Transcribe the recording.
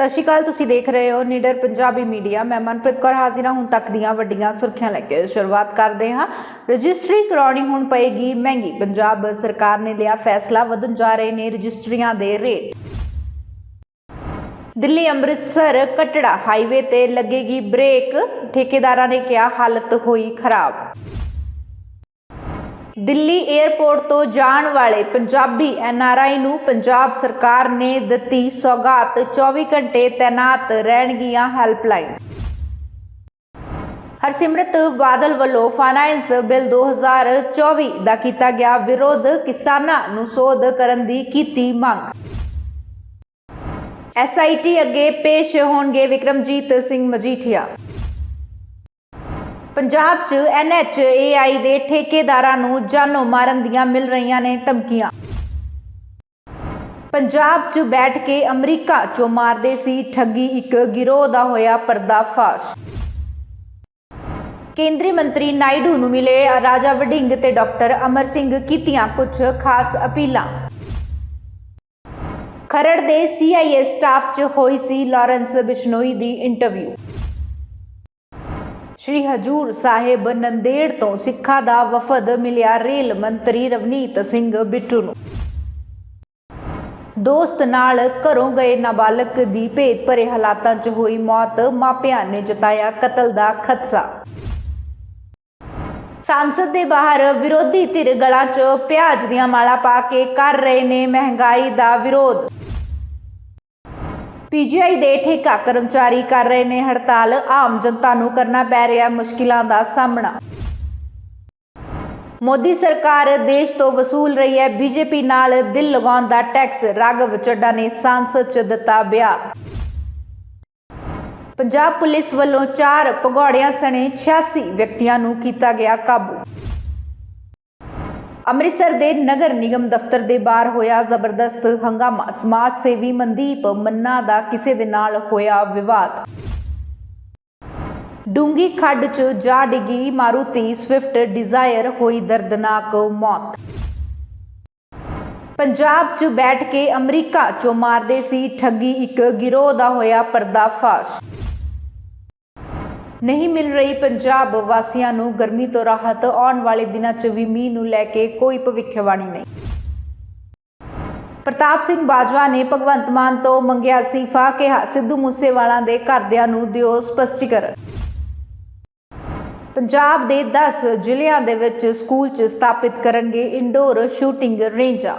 ਸਤਿ ਸ਼੍ਰੀ ਅਕਾਲ, ਤੁਸੀਂ ਦੇਖ ਰਹੇ ਹੋ ਨੀਡਰ ਪੰਜਾਬੀ ਮੀਡੀਆ। ਮੈਂ ਮਨਪ੍ਰੀਤ ਕੌਰ ਹਾਜ਼ਰ ਹਾਂ, ਹੁਣ ਤੱਕ ਦੀਆਂ ਵੱਡੀਆਂ ਸੁਰਖੀਆਂ ਲੈ ਕੇ ਸ਼ੁਰੂਆਤ ਕਰਦੇ ਹਾਂ। ਰਜਿਸਟਰੀ ਕਰਾਉਣੀ ਹੁਣ ਪਏਗੀ ਮਹਿੰਗੀ। ਪੰਜਾਬ ਸਰਕਾਰ ਨੇ ਲਿਆ ਫੈਸਲਾ, ਵਧਣ ਜਾ ਰਹੇ ਨੇ ਰਜਿਸਟਰੀਆਂ ਦੇ ਰੇਟ। ਦਿੱਲੀ ਅੰਮ੍ਰਿਤਸਰ ਕਟੜਾ ਹਾਈਵੇ ਤੇ ਲੱਗੇਗੀ ਬ੍ਰੇਕ। ਠੇਕੇਦਾਰਾਂ ਨੇ ਕਿਹਾ ਹਾਲਤ ਹੋਈ ਖਰਾਬ। ਦਿੱਲੀ 에ਅਰਪੋਰਟ ਤੋਂ ਜਾਣ ਵਾਲੇ ਪੰਜਾਬੀ ਐਨਆਰਆਈ ਨੂੰ ਪੰਜਾਬ ਸਰਕਾਰ ਨੇ ਦਿੱਤੀ ਸੌਗਾਤ। 24 ਘੰਟੇ ਤੈਨਾਤ ਰਹਿਣਗੀਆਂ ਹੈਲਪਲਾਈਨ। ਹਰਸਿਮਰਤ ਬਾਦਲ ਵੱਲੋਂ ਫਾਈਨਾਂਸ ਬਿੱਲ 2024 ਦਾ ਕੀਤਾ ਗਿਆ ਵਿਰੋਧ। ਕਿਸਾਨਾਂ ਨੂੰ ਸੋਧ ਕਰਨ ਦੀ ਕੀਤੀ ਮੰਗ। ਐਸਆਈਟੀ ਅੱਗੇ ਪੇਸ਼ ਹੋਣਗੇ ਵਿਕਰਮਜੀਤ ਸਿੰਘ ਮਜੀਠੀਆ। ਪੰਜਾਬ 'ਚ ਐਨਐਚਏਆਈ ਦੇ ਠੇਕੇਦਾਰਾਂ ਨੂੰ ਜਾਨੋਂ ਮਾਰਨ ਦੀਆਂ ਮਿਲ ਰਹੀਆਂ ਨੇ ਧਮਕੀਆਂ। ਪੰਜਾਬ 'ਚ ਬੈਠ ਕੇ ਅਮਰੀਕਾ 'ਚੋਂ ਮਾਰਦੇ ਸੀ ਠੱਗੀ, ਇੱਕ ਗਿਰੋਹ ਦਾ ਹੋਇਆ ਪਰਦਾਫਾਸ਼। ਕੇਂਦਰੀ ਮੰਤਰੀ ਨਾਇਡੂ ਨੂੰ ਮਿਲੇ ਰਾਜਾ ਵਡਿੰਗ ਤੇ ਡਾਕਟਰ ਅਮਰ ਸਿੰਘ ਕੀਤੀਆਂ ਕੁਝ ਖਾਸ ਅਪੀਲਾਂ। ਖਰੜ ਦੇ ਸੀਆਈਏ ਸਟਾਫ 'ਚ ਹੋਈ ਸੀ ਲਾਰੈਂਸ ਬਿਸ਼ਨੋਈ ਦੀ ਇੰਟਰਵਿਊ ਸ਼੍ਰੀ ਹਜੂਰ ਸਾਹਿਬ ਨੰਦੇੜ ਤੋਂ ਸਿੱਖਾਂ ਦਾ ਵਫਦ ਮਿਲਿਆ ਰੇਲ ਮੰਤਰੀ ਰਵਨੀਤ ਸਿੰਘ ਬਿੱਟੂ ਨੂੰ। ਦੋਸਤ ਨਾਲ ਘਰੋਂ ਗਏ ਨਾਬਾਲਗ ਦੀ ਭੇਤ ਭਰੇ ਹਾਲਾਤਾਂ 'ਚ ਹੋਈ ਮੌਤ, ਮਾਪਿਆਂ ਨੇ ਜਤਾਇਆ ਕਤਲ ਦਾ ਖਦਸ਼ਾ। ਸੰਸਦ ਦੇ ਬਾਹਰ ਵਿਰੋਧੀ ਧਿਰ ਗਲਾਂ 'ਚ ਪਿਆਜ਼ ਦੀਆਂ ਮਾਲਾ ਪਾ ਕੇ ਕਰ ਰਹੇ ਨੇ ਮਹਿੰਗਾਈ ਦਾ ਵਿਰੋਧ। ਪੀਜੀਆਈ ਦੇ ਠੇਕਾ ਕਰਮਚਾਰੀ ਕਰ ਰਹੇ ਨੇ ਹੜਤਾਲ। ਆਮ ਜਨਤਾ ਨੂੰ ਕਰਨਾ ਪੈ ਰਿਹਾ ਮੁਸ਼ਕਿਲਾਂ ਦਾ ਸਾਹਮਣਾ। ਮੋਦੀ ਸਰਕਾਰ ਦੇਸ਼ ਤੋਂ ਵਸੂਲ ਰਹੀ ਹੈ। ਬੀਜੇਪੀ ਨਾਲ ਦਿਲ ਲਗਾਉਣ ਦਾ ਟੈਕਸ। ਰਾਘਵ ਚੱਡਾ ਨੇ ਸੰਸਦ 'ਚ ਦਿੱਤਾ ਬਿਆਨ। ਪੰਜਾਬ ਪੁਲਿਸ ਵੱਲੋਂ ਚਾਰ ਭਗੌੜਿਆਂ ਸਣੇ 86 ਵਿਅਕਤੀਆਂ ਨੂੰ ਕੀਤਾ ਗਿਆ ਕਾਬੂ। ਅੰਮ੍ਰਿਤਸਰ ਦੇ ਨਗਰ ਨਿਗਮ ਦਫ਼ਤਰ ਦੇ ਬਾਹਰ ਹੋਇਆ ਜ਼ਬਰਦਸਤ ਹੰਗਾਮਾ। ਸਮਾਜ ਸੇਵੀ ਮਨਦੀਪ ਮੰਨਾ ਦਾ ਕਿਸੇ ਦੇ ਨਾਲ ਹੋਇਆ ਵਿਵਾਦ। ਡੂੰਗੀ ਖੱਡ 'ਚ ਜਾ ਡਿੱਗੀ ਮਾਰੂਤੀ ਸਵਿਫਟ ਡਿਜ਼ਾਇਰ ਹੋਈ ਦਰਦਨਾਕ ਮੌਤ। ਪੰਜਾਬ 'ਚ ਬੈਠ ਕੇ ਅਮਰੀਕਾ 'ਚੋਂ ਮਾਰਦੇ ਸੀ ਠੱਗੀ। ਇੱਕ ਗਿਰੋਹ ਦਾ ਹੋਇਆ ਪਰਦਾਫਾਸ਼। ਨਹੀਂ ਮਿਲ ਰਹੀ ਪੰਜਾਬ ਵਾਸੀਆਂ ਨੂੰ ਗਰਮੀ ਤੋਂ ਰਾਹਤ, ਆਉਣ ਵਾਲੇ ਦਿਨਾਂ 'ਚ ਵੀ ਮੀਂਹ ਨੂੰ ਲੈ ਕੇ ਕੋਈ ਭਵਿੱਖਬਾਣੀ ਨਹੀਂ। ਪ੍ਰਤਾਪ ਸਿੰਘ ਬਾਜਵਾ ਨੇ ਭਗਵੰਤ ਮਾਨ ਤੋਂ ਮੰਗਿਆ ਅਸਤੀਫਾ, ਕਿਹਾ ਸਿੱਧੂ ਮੂਸੇਵਾਲਾ ਦੇ ਘਰਦਿਆਂ ਨੂੰ ਦਿਓ ਸਪਸ਼ਟੀਕਰਨ। ਪੰਜਾਬ ਦੇ 10 ਜ਼ਿਲ੍ਹਿਆਂ ਦੇ ਵਿੱਚ ਸਕੂਲ 'ਚ ਸਥਾਪਿਤ ਕਰਨਗੇ ਇੰਡੋਰ ਸ਼ੂਟਿੰਗ ਰੇਂਜਾਂ।